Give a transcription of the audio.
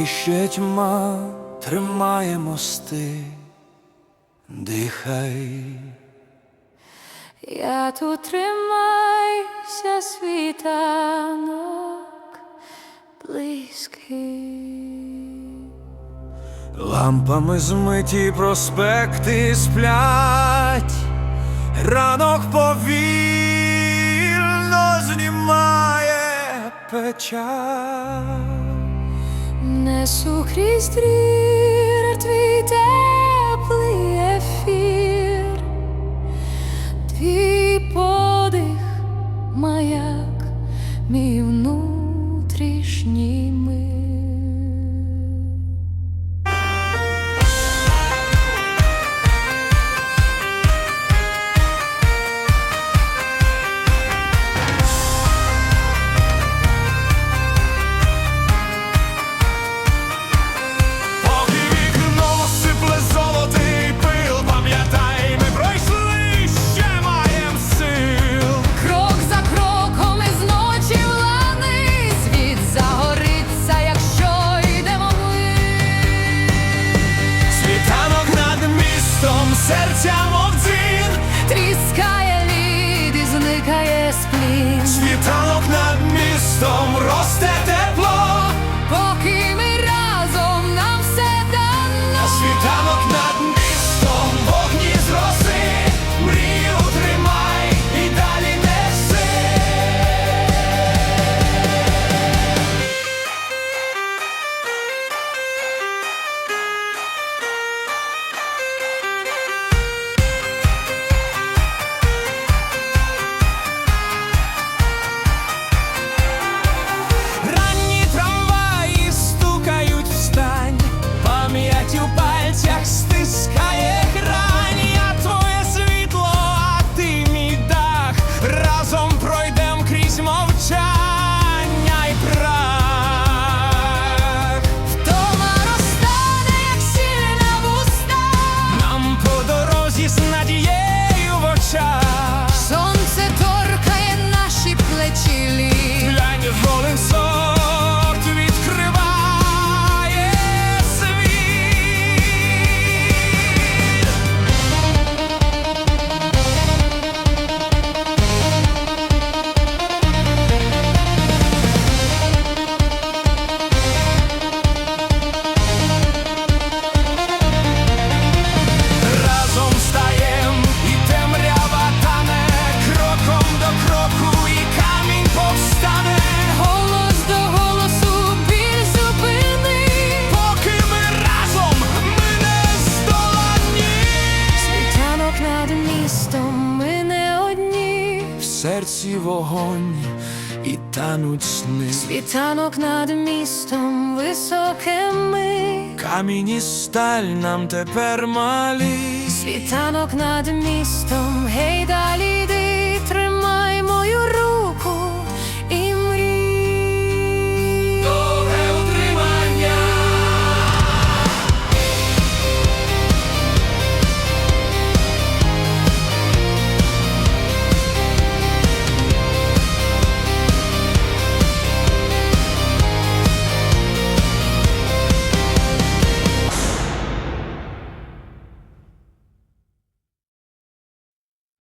поки ще тьма тримає мости, дихай. Я тут тримайся, світанок близький. Лампами змиті проспекти сплять, ранок повільно знімає печаль несу крізь двір твій день. серця, мов дзін тріскає лід і зникає сплін, світанок над містом росте. серці вогонь і тануть сни. Світанок над містом високими. Камінь сталь нам тепер малі. Світанок над містом, гей далі.